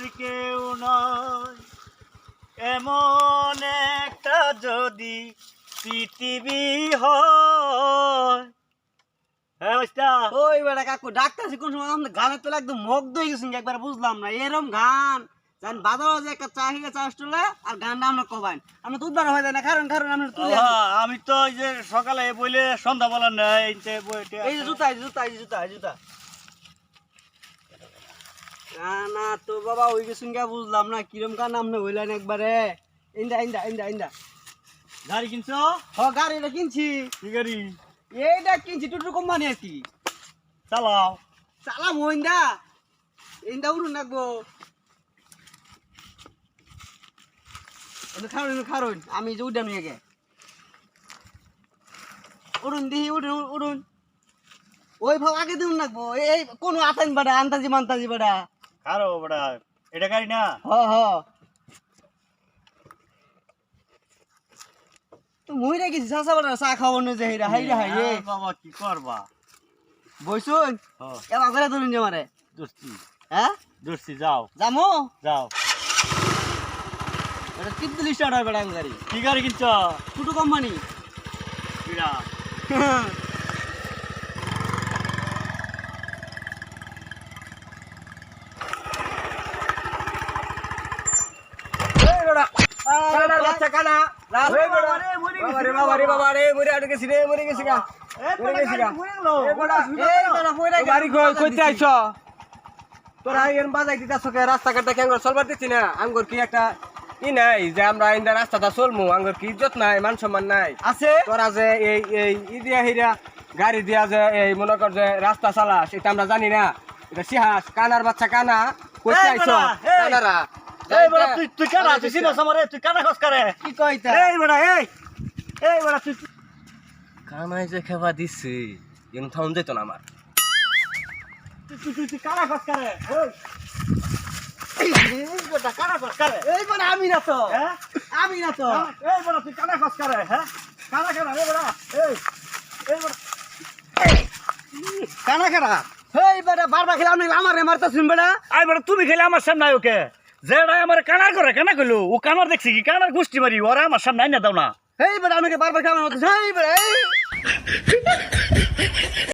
আর কেউ নয়। এমন একটা যদি পৃথিবী হয়। হ্যাঁ, বুঝলাম না। এরম গান। বাজার যে একটা আর গানটা আমরা না। কারণ কারণ হ্যাঁ, আমি তো যে সকালে বইলে সন্ধ্যা বলার নাই এই যে জুতা এই জুতা জুতা জুতা। না না তো বাবা ওই গেছুন গা বুঝলাম না কিরম গান আপনি হইলেন একবারে? ইন্দা ইন্দা ইন্দা ইন্দা। গাড়ি কিনছো? হ গাড়িটা কিনছি। কি গাড়ি? এইটা কিনছি টুটু কোম্পানি আর কি। চালাও। চালাম ইন্দা। ইন্দা উড়ুন রাখব খারুন খারুন আমি যে উঠান নিয়ে উড়ুন দিহি উড়ুন উড়ুন। ওই ভাব আগে দিন রাখব এই কোন আতান বাড়া আন্তাজি মান্তাজি বাড়া। কারও বড়া এটা গাড়ি না? হ হ। তো মুই রে গেছি চাষা বাড়া চা খাওয়ানো যে হাইরা হাইরা হাই রে। আহ, বাবা কি করবা? বইসুন? হ। এবার করে ধরুন যে মারে দোস্তি হ্যাঁ? দোস্তি যাও। যামো? যাও। এটা তিপ্তলিশ টাকা বেড়া গাড়ি কি গাড়ি কিনছো? টুটু কোম্পানি কিরা বাচ্চা কানা বাবারে বাবারে বাবারে মরে আটকে গেছি রে মরে গেছি গা। মরে গেছি গা। এই বেটা পয়রা গেল। বাড়ি কই কইতে আইছ? তোরা এর বাজাই দিতাছ কে রাস্তাঘাটটা কেন চলবার দিচ্ছি না? আঙ্গুর কি একটা ই নাই যে আমরা ইন্দা রাস্তাটা চলমু? আঙ্গুর কি ইজ্জত নাই মান সম্মান নাই? আছে। তোরা যে এই এই ই দিয়া হিরা গাড়ি দিয়া যে এই মনে কর যে রাস্তা চালাস এটা আমরা জানি না। এটা সিহাস কানার বাচ্চা কানা। কইতে এই আইছ? কানারা। এই বড়া তুই তুই কানা তুই চিনস আমারে? তুই কানা খস করে? কি কইতা? এই বড়া এই! এই বড়া তুই কানাই যে খেবা দিছি এন থাউন যেত না আমার। তুই তুই কানা খস করে? এই! এই বড়া কানা খস করে? এই বেটা আমি না তো। হ্যাঁ? আমি না তো। এই বড়া তুই কানা খস করে? হ্যাঁ? কানা কানা রে বড়া এই! এই বড়া কানা কানা এই বেটা বারবার খেলা আমি আমার রে মারতা শুন বেটা আই বড়া তুমি খেলে আমার সামনে আয় ওকে। যেটা আমার কানা করে কানা কইলো, ও কানার দেখছি কি, কানার গোষ্ঠী মারি ওরা আমার সামনে আইনা দাও না। এই বেটা আমাকে বারবার এই